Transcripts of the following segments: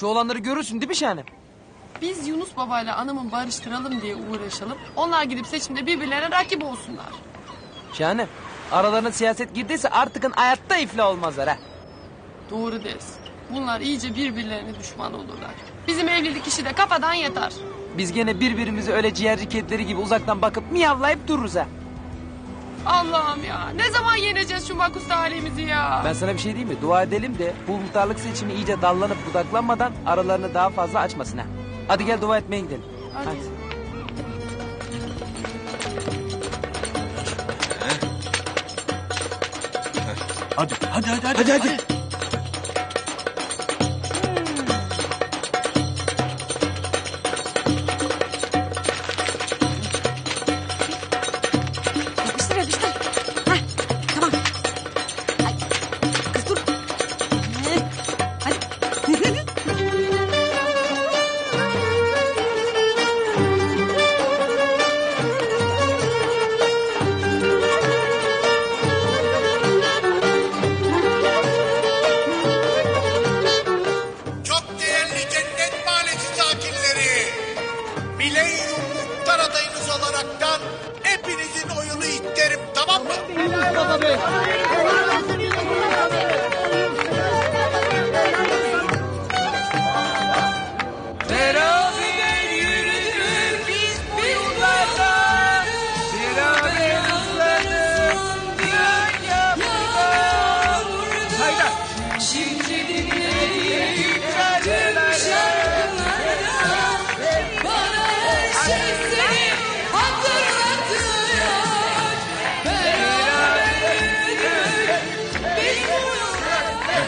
Şu olanları görürsün değil mi Şahanem? Biz Yunus babayla anamın barıştıralım diye uğraşalım. Onlar gidip seçimde birbirlerine rakip olsunlar. Şahanem. Aralarına siyaset girdiyse artıkın hayatta iflah olmazlar ha. Doğru dersin. Bunlar iyice birbirlerine düşman olurlar. Bizim evlilik işi de kafadan yeter. Biz gene birbirimizi öyle ciğerci kedileri gibi uzaktan bakıp miyavlayıp dururuz ha. Allah'ım ya ne zaman yeneceğiz şu makus halimizi ya? Ben sana bir şey diyeyim mi? Dua edelim de bu muhtarlık seçimi iyice dallanıp budaklanmadan aralarını daha fazla açmasın ha. Hadi gel dua etmeye gidelim. Hadi. Hadi hadi hadi hadi. hadi, Yapıştır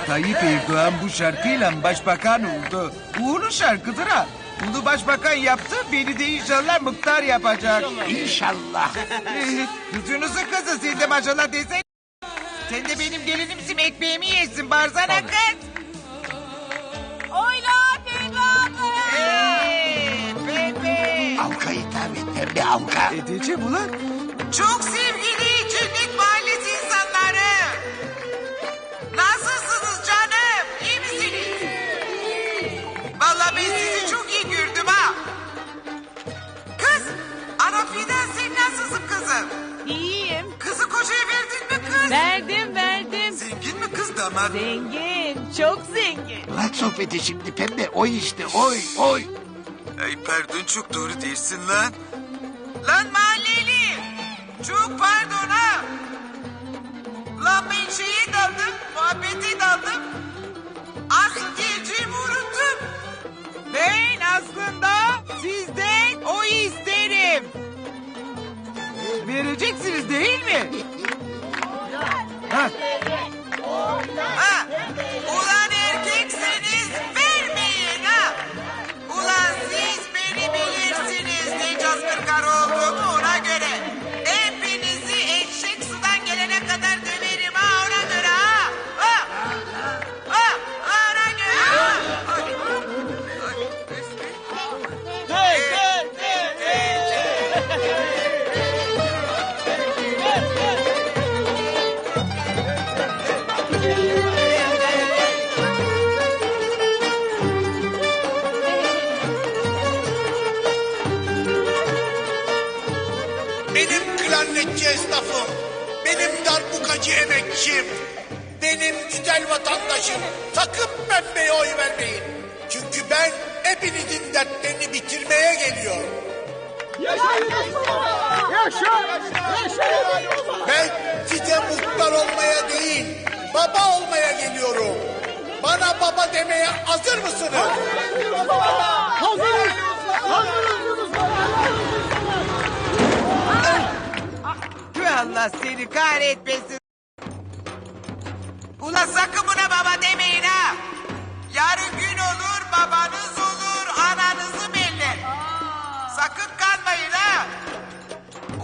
Tayyip Erdoğan bu şarkıyla başbakan oldu. Onun şarkıdır ha. Bunu başbakan yaptı, beni de inşallah muhtar yapacak. İnşallah. Yüzünüzü kızı sen de maşallah desen. Sen de benim gelinimsin ekmeğimi yesin barzana kız. Oyla Peygamber. Hey. Halka hitap et pembe halka. Edeceğim ulan. Çok sevgili Damat? Zengin. Çok zengin. Bırak sohbeti şimdi pembe oy işte oy oy. Ay pardon çok doğru dersin lan. Lan mahalleli. Çok pardon ha. Lan ben şeye daldım, muhabbete daldım. Asıl geleceğimi unuttum. Ben aslında sizden o isterim. Vereceksiniz değil mi? Darbukacı emekçim. Benim güzel vatandaşım. Sakın pembeye oy vermeyin. Çünkü ben hepinizin dertlerini bitirmeye geliyorum. Ben size muhtar olmaya değil, baba olmaya geliyorum. Bana baba demeye hazır mısınız? Tüh Allah seni kahretmesin. Ula sakın buna baba demeyin ha. Yarın gün olur, babanız olur, ananızı belli. Sakın kanmayın ha.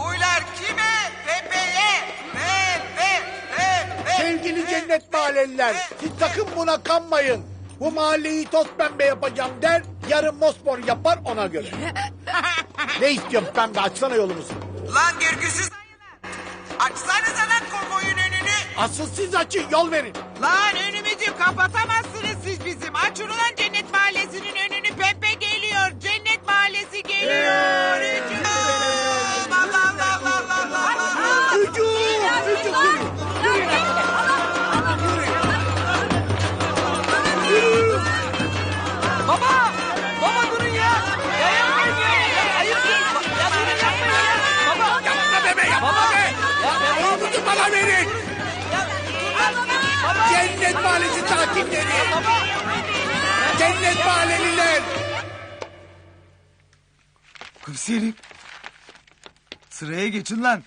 Uylar kime? Pepe'ye. Pe, pe, pe, pe. Sevgili cennet mahalleliler, siz sakın buna kanmayın. Bu mahalleyi toz pembe yapacağım der, yarın mosmor yapar ona göre. ne istiyorsun pembe, açsana yolumuzu. Lan görgüsüz Asıl siz açın yol verin. Lan önümüzü kapatamazsınız siz bizim. Açın ulan Cennet Mahallesi'nin önünü. Pepe geliyor. Cennet Mahallesi geliyor. Baba! Baba durun ya! Ya yapmayın ya! Yapmayın ya! Baba! Yapma deme yapma Cennet Mahallesi sakinleri. Cennet Mahalleliler. Komiserim. Sıraya geçin lan.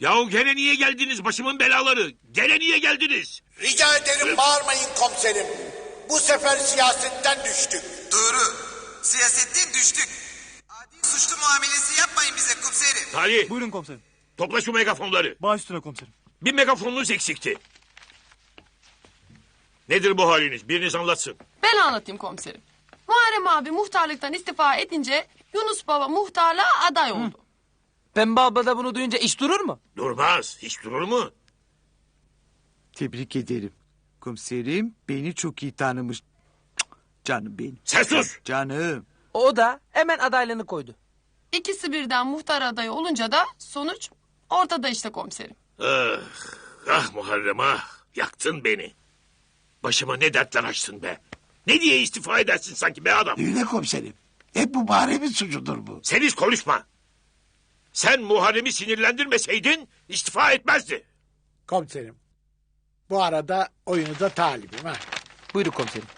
Yahu gene niye geldiniz başımın belaları? Gene niye geldiniz? Rica ederim bağırmayın komiserim. Bu sefer siyasetten düştük. Doğru. Siyasetten düştük. Adi suçlu muamelesi yapmayın bize komiserim. Salih Buyurun komiserim. topla şu megafonları. Baş üstüne komiserim. Bir megafonunuz eksikti. Nedir bu haliniz? Biriniz anlatsın. Ben anlatayım komiserim. Muharrem abi muhtarlıktan istifa edince Yunus Baba muhtarlığa aday oldu. Pembe abla da bunu duyunca iş durur mu? Durmaz. Hiç durur mu? Tebrik ederim. Komiserim beni çok iyi tanımış. Cık, Canım benim. Sen sus. Canım. O da hemen adaylığını koydu. İkisi birden muhtar adayı olunca da sonuç ortada işte komiserim. Ah, ah Muharrem ah. Yaktın beni. Başıma ne dertler açtın be. Ne diye istifa edersin sanki be adam? Öyle komiserim. Hep bu Muharrem'in suçudur bu. Sen hiç konuşma. Sen Muharrem'i sinirlendirmeseydin istifa etmezdi. Komiserim. Bu arada oyunuza talibim ha. Buyurun komiserim.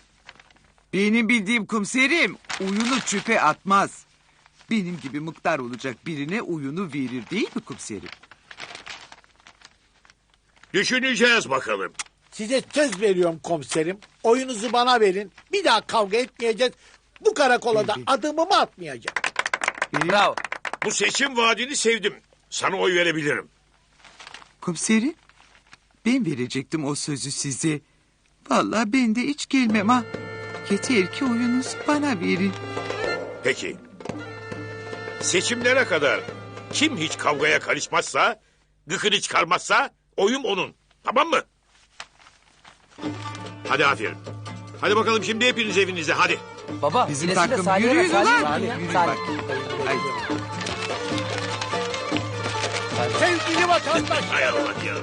Benim bildiğim komiserim uyunu çöpe atmaz. Benim gibi mıktar olacak birine uyunu verir değil mi komiserim? Düşüneceğiz bakalım. Size söz veriyorum komiserim. Oyunuzu bana verin. Bir daha kavga etmeyeceğiz. Bu karakola da adımımı atmayacağım. Bravo. Bu seçim vaadini sevdim. Sana oy verebilirim. Komiserim ben verecektim o sözü size. Vallahi ben de hiç gelmem ha. Yeter ki oyunuzu bana verin. Peki. Seçimlere kadar kim hiç kavgaya karışmazsa, gıkını çıkarmazsa oyum onun. Tamam mı? Hadi aferin. Hadi bakalım şimdi hepiniz evinize hadi. Baba. Bizim takım ver, yürüyün ulan. Yürüyün Salih. Ay. Sevgili vatandaş. Hay Allah ya.